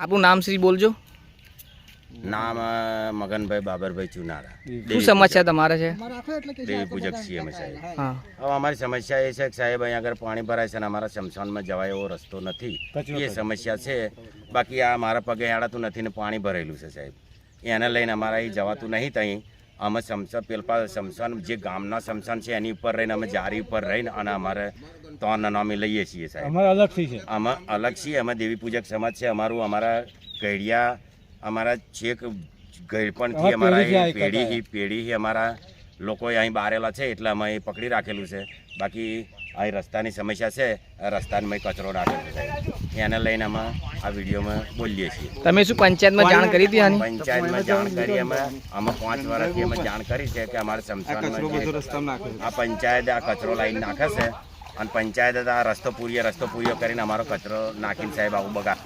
આપનું નામ શ્રી બોલજો. નામ મગનભાઈ બાબરભાઈ ચુનારા. શું સમસ્યા તમારે છે? દેવી પૂજક છીએ અમે સાહેબ. હા. હવે અમારી સમસ્યા એ છે કે સાહેબ અહીંયા આગળ પાણી ભરાય છે અને અમારા શમશાનમાં જવાય એવો રસ્તો નથી. એ સમસ્યા છે. બાકી આ મારા પગે હેડાતું નથી ને પાણી ભરેલું છે સાહેબ. એને લઈને અમારે અહીં જવાતું નહીં ત્યાં અમે શમશાન પેલપા શમશાન જે ગામના શમશાન છે એની ઉપર રહીને અમે જારી ઉપર રહીને અને અમારે ત્રણ નામે લઈએ છીએ સાહેબ. અમારે અલગથી છે. અમે અલગ છીએ અમે દેવી પૂજક સમાજ છે અમારું અમારા ગઢિયા અમારા છેક ગળપણથી અમારા પેઢી પેઢી અમારા લોકો અહીં બારેલા છે એટલે અમે અહીં પકડી રાખેલું છે. બાકી અહીં રસ્તાની સમસ્યા છે આ રસ્તામાં અહીં કચરો રાખેલો છે. સાહેબ. એને લઈને અમે આ વિડીયોમાં બોલીએ છીએ. તમે શું પંચાયતમાં જાણ કરી હતી આની? પંચાયતમાં જાણ કરી અમે અમે પાંચ વર્ષથી અમે જાણ કરી છે કે અમારે સમસાનમાં આ પંચાયત આ કચરો લાવીને નાખે છે. અને પંચાયત આ રસ્તો પૂરીએ રસ્તો પૂરીઓ કરીને અમારો કચરો નાખીને સાહેબ આવું બગા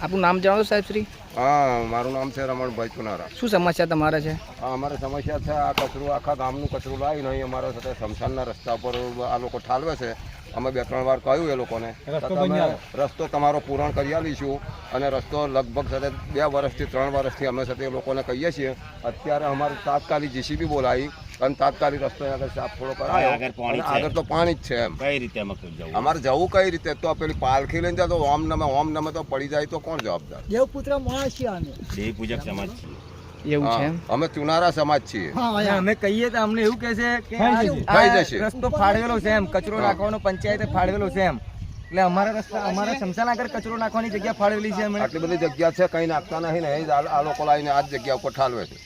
આપનું નામ જણાવો સાહેબ શ્રી? હા મારું નામ છે રમણભાઈ ચુનારા. શું સમસ્યા તમારે છે? હા અમારે સમસ્યા છે આ કચરું આખા ગામનું કચરું લાવીને અહીં અમારા સાથે શમશાનના રસ્તા પર આ લોકો ઠાલવે છે. અમે બે ત્રણ વાર કહ્યું એ લોકોને. તમે રસ્તો તમારો પૂરણ કરી આવીશું અને રસ્તો લગભગ સાથે બે વર્ષથી ત્રણ વર્ષથી અમે સાથે એ લોકોને કહીએ છીએ. અત્યારે અમારે તાત્કાલિક જીસીબી બોલાવી અને તાત્કાલિક રસ્તો આગળ સાફ થોડો કરાયો. આગળ તો પાણી જ છે એમ. કઈ રીતે જવું? અમારે જવું કઈ રીતે? તો પેલી પાલખી લઈને જાય તો ઓમ નમે ઓમ નમે તો પડી જાય તો કોણ જવાબદાર? દેવપુત્ર માણસ છીએ અમે. દેવી પૂજક સમાજ છીએ. એવું છે અમે ચુનારા સમાજ છીએ. અમે કહીએ તો અમને એવું કહે છે કે. રસ્તો ફાળવેલો છે એમ કચરો નાખવાનો પંચાયતે ફાળવેલો છે એમ. એટલે અમારા રસ્તા અમારા શમશાન આગળ કચરો નાખવાની જગ્યા ફાળવેલી છે અમે આટલી બધી જગ્યા છે કઈ નાખતા નહીં ને આ આ લોકો લાવીને આ જ જગ્યા ઉપર ઠાલવે છે.